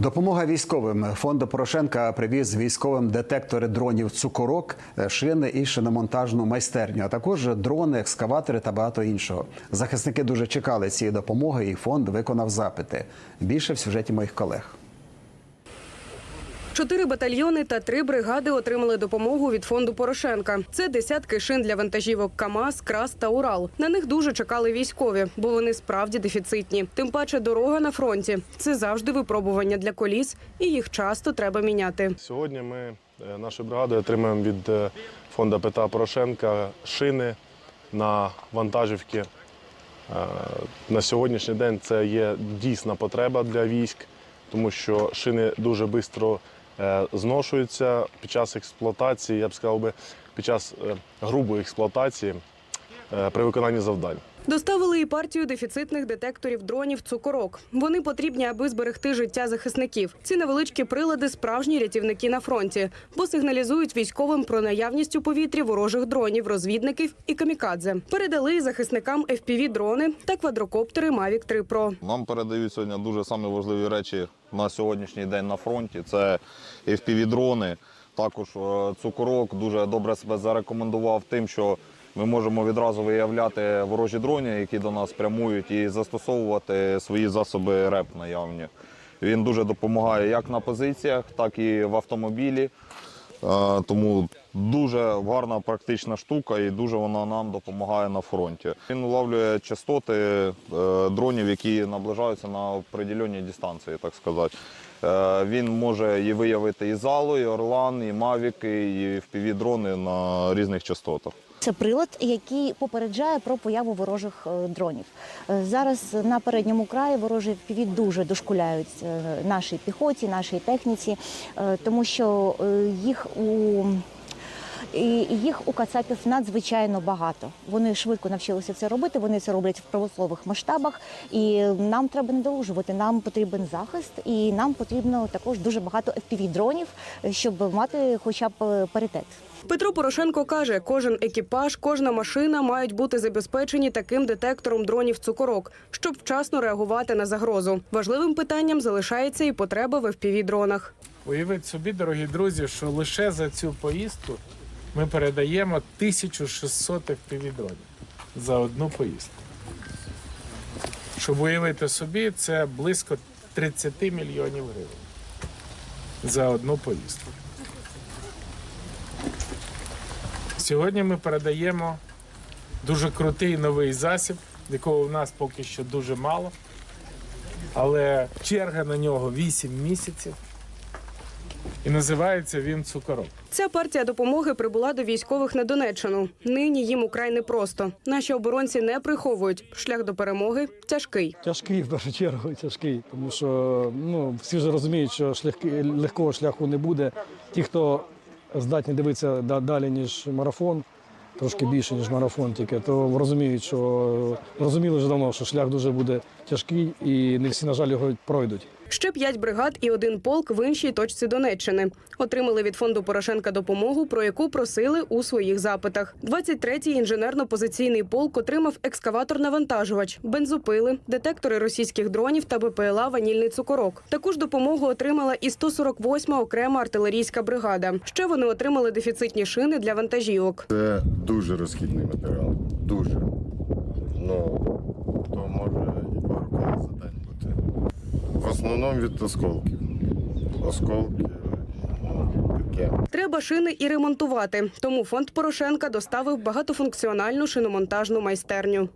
Допомога військовим. фонду Порошенка привіз військовим детектори дронів цукорок, шини і шиномонтажну майстерню, а також дрони, екскаватори та багато іншого. Захисники дуже чекали цієї допомоги, і фонд виконав запити. Більше в сюжеті моїх колег. Чотири батальйони та три бригади отримали допомогу від фонду Порошенка. Це десятки шин для вантажівок КАМАЗ, КРАС та Урал. На них дуже чекали військові, бо вони справді дефіцитні. Тим паче дорога на фронті це завжди випробування для коліс, і їх часто треба міняти. Сьогодні ми е, нашою бригадою отримуємо від е, фонду Петра Порошенка шини на вантажівки. Е, На сьогоднішній день це є дійсна потреба для військ, тому що шини дуже швидко зношуються під час експлуатації, я б сказав би, під час е, грубої експлуатації е, при виконанні завдань. Доставили і партію дефіцитних детекторів дронів цукорок. Вони потрібні, аби зберегти життя захисників. Ці невеличкі прилади справжні рятівники на фронті, бо сигналізують військовим про наявність у повітрі ворожих дронів, розвідників і камікадзе. Передали захисникам fpv дрони та квадрокоптери Mavic 3 Pro. Нам передають сьогодні дуже самі важливі речі на сьогоднішній день на фронті. Це FPV-дрони, також е, цукорок дуже добре себе зарекомендував тим, що ми можемо відразу виявляти ворожі дрони, які до нас прямують, і застосовувати свої засоби РЕП наявні. Він дуже допомагає як на позиціях, так і в автомобілі. Тому дуже гарна практична штука і дуже вона нам допомагає на фронті. Він улавлює частоти е, дронів, які наближаються на определеній дистанції, так сказати. Е, Він може і виявити і залу, і орлан, і мавіки, і впівдрони на різних частотах. Це прилад, який попереджає про появу ворожих е, дронів. Зараз на передньому краї ворожі FPV дуже дошкуляють нашій піхоті, нашій техніці, тому що їх у і їх у кацапів надзвичайно багато. Вони швидко навчилися це робити. Вони це роблять в промислових масштабах, і нам треба недолужувати. Нам потрібен захист, і нам потрібно також дуже багато fpv дронів, щоб мати хоча б е, паритет. Петро Порошенко каже, кожен екіпаж, кожна машина мають бути забезпечені таким детектором дронів цукорок, щоб вчасно реагувати на загрозу. Важливим питанням залишається і потреба в fpv дронах. Уявіть собі, дорогі друзі, що лише за цю поїздку ми передаємо 1600 FPV-дронів за одну поїздку. Щоб уявити собі, це близько 30 мільйонів гривень за одну поїздку. Сьогодні ми передаємо дуже крутий новий засіб, якого в нас поки що дуже мало, але черга на нього 8 місяців. І називається він цукорок. Ця партія допомоги прибула до військових на Донеччину. Нині їм украй непросто. Наші оборонці не приховують. Шлях до перемоги тяжкий. Тяжкий в першу чергу, тяжкий, тому що ну, всі вже розуміють, що шляхи, легкого шляху не буде. Ті, хто здатні дивитися да- далі, ніж марафон, трошки більше, ніж марафон, тільки, то розуміють, що розуміли вже давно, що шлях дуже буде тяжкий і не всі, на жаль, його пройдуть. Ще п'ять бригад і один полк в іншій точці Донеччини отримали від фонду Порошенка допомогу, про яку просили у своїх запитах. 23-й інженерно-позиційний полк отримав екскаватор-навантажувач, бензопили, детектори російських дронів та БПЛА «Ванільний цукорок». Таку ж допомогу отримала і 148-ма окрема артилерійська бригада. Ще вони отримали дефіцитні шини для вантажівок. Це дуже розхідний матеріал. Дуже. Ну, то може і пару колес за день бути. В основному від осколків. Осколки. Треба шини і ремонтувати. Тому фонд Порошенка доставив багатофункціональну шиномонтажну майстерню.